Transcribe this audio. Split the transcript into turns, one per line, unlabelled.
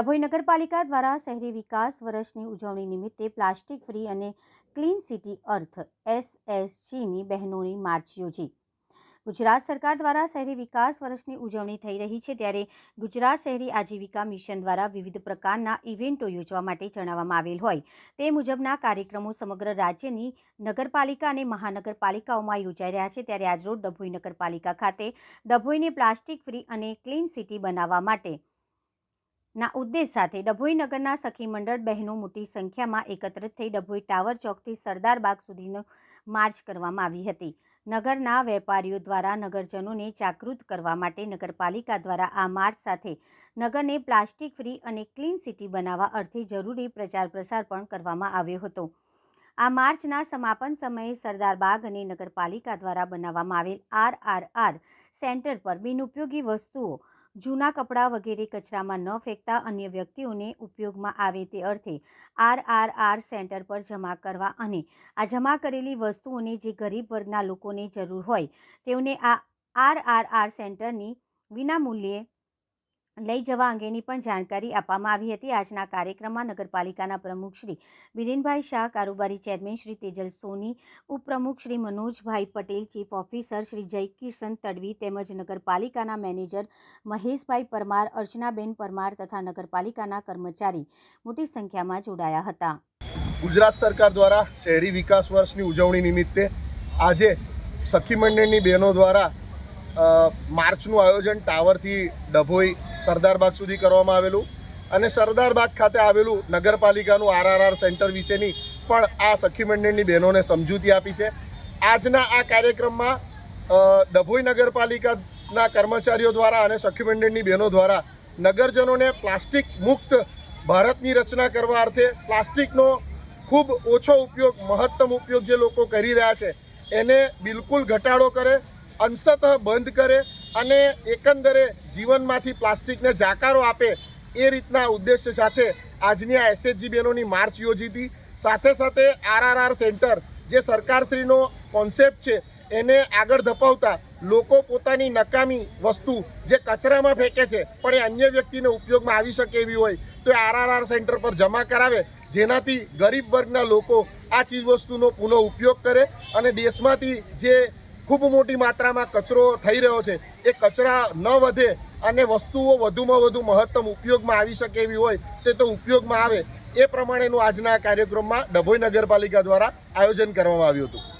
ડભોઈ નગરપાલિકા દ્વારા શહેરી વિકાસ વર્ષની ઉજવણી નિમિત્તે પ્લાસ્ટિક ફ્રી અને ક્લીન સિટી અર્થ એસએસજીની બહેનોની માર્ચ યોજી. ગુજરાત સરકાર દ્વારા શહેરી વિકાસ વર્ષની ઉજવણી થઈ રહી છે ત્યારે ગુજરાત શહેરી આજીવિકા મિશન દ્વારા વિવિધ પ્રકારના ઇવેન્ટો યોજવા માટે જણાવવામાં આવેલ હોય. તે મુજબના કાર્યક્રમો સમગ્ર રાજ્યની નગરપાલિકા અને મહાનગરપાલિકાઓમાં યોજાઈ રહ્યા છે ત્યારે આજરોજ ડભોઈ નગરપાલિકા ખાતે ડભોઈને પ્લાસ્ટિક ફ્રી અને ક્લીન સિટી બનાવવા માટે ના ઉદ્દેશ સાથે ડભોઈ નગરના સખી મંડળ બહેનો મોટી સંખ્યામાં એકત્રિત થઈ ડભોઈ ટાવર ચોકથી સરદાર બાગ સુધીનો માર્ચ કરવામાં આવી હતી. નગરના વેપારીઓ દ્વારા નગરજનોને જાગૃત કરવા માટે નગરપાલિકા દ્વારા આ માર્ચ સાથે નગરને પ્લાસ્ટિક ફ્રી અને ક્લીન સિટી બનાવવા અર્થે જરૂરી પ્રચાર પ્રસાર પણ કરવામાં આવ્યો હતો. આ માર્ચના સમાપન સમયે સરદાર બાગ અને નગરપાલિકા દ્વારા બનાવવામાં આવેલ આર સેન્ટર પર બિનઉપયોગી વસ્તુઓ જૂના કપડાં વગેરે કચરામાં ન ફેંકતા અન્ય વ્યક્તિઓને ઉપયોગમાં આવે તે અર્થે આર આર આર સેન્ટર પર જમા કરવા અને આ જમા કરેલી વસ્તુઓને જે ગરીબ વર્ગના લોકોને જરૂર હોય તેઓને આ આરઆરઆર આર આર સેન્ટરની વિનામૂલ્યે લઈ જવા અંગેની પણ જાણકારી આપવામાં આવી હતી. આજના કાર્યક્રમમાં નગરપાલિકાના પ્રમુખ શ્રી બિરેનભાઈ શાહ, કારોબારી ચેરમેન શ્રી તેજલ સોની, ઉપપ્રમુખ શ્રી મનોજભાઈ પટેલ, ચીફ ઓફિસર શ્રી જયકિશન તડવી તેમજ નગરપાલિકાના મેનેજર મહેશભાઈ પરમાર, અર્ચનાબેન પરમાર તથા નગરપાલિકાના કર્મચારી મોટી સંખ્યામાં જોડાયા હતા.
ગુજરાત સરકાર દ્વારા શહેરી વિકાસ વર્ષની ઉજવણી નિમિત્તે આજે સખી મંડળની બહેનો દ્વારા માર્ચનું આયોજન ટાવરથી ડભોઈ સરદારબાગ સુધી કરવામાં આવેલું. અને સરદારબાગ ખાતે આવેલું નગરપાલિકાનું આરઆરઆર સેન્ટર વિશેની પણ આ સખી મંડળની બહેનોને સમજૂતી આપી છે. આજના આ કાર્યક્રમમાં ડભોઈ નગરપાલિકાના કર્મચારીઓ દ્વારા અને સખી મંડળની બહેનો દ્વારા નગરજનોને પ્લાસ્ટિક મુક્ત ભારતની રચના કરવા અર્થે પ્લાસ્ટિકનો ખૂબ ઓછો ઉપયોગ, મહત્તમ ઉપયોગ જે લોકો કરી રહ્યા છે, એને બિલકુલ ઘટાડો કરે, અંશતઃ બંધ કરે અને એકંદરે જીવનમાંથી પ્લાસ્ટિકને જાકારો આપે એ રીતના ઉદ્દેશ્ય સાથે આજની આ એસએચજી બહેનોની માર્ચ યોજી હતી. સાથે સાથે આરઆરઆર સેન્ટર જે સરકારશ્રીનો કોન્સેપ્ટ છે, એને આગળ ધપાવતા લોકો પોતાની નકામી વસ્તુ જે કચરામાં ફેંકે છે, પણ એ અન્ય વ્યક્તિને ઉપયોગમાં આવી શકે એવી હોય, તો એ આરઆરઆર સેન્ટર પર જમા કરાવે, જેનાથી ગરીબ વર્ગના લોકો આ ચીજવસ્તુનો પુનઃ ઉપયોગ કરે અને દેશમાંથી જે ખૂબ મોટી માત્રામાં કચરો થઈ રહ્યો છે. એ કચરા ન વધે અને વસ્તુઓ વધુમાં વધુ મહત્તમ ઉપયોગમાં આવી શકે એવી હોય તે તો ઉપયોગમાં આવે. એ પ્રમાણેનું આજના કાર્યક્રમમાં ડભોઈ નગરપાલિકા દ્વારા આયોજન કરવામાં આવ્યું હતું.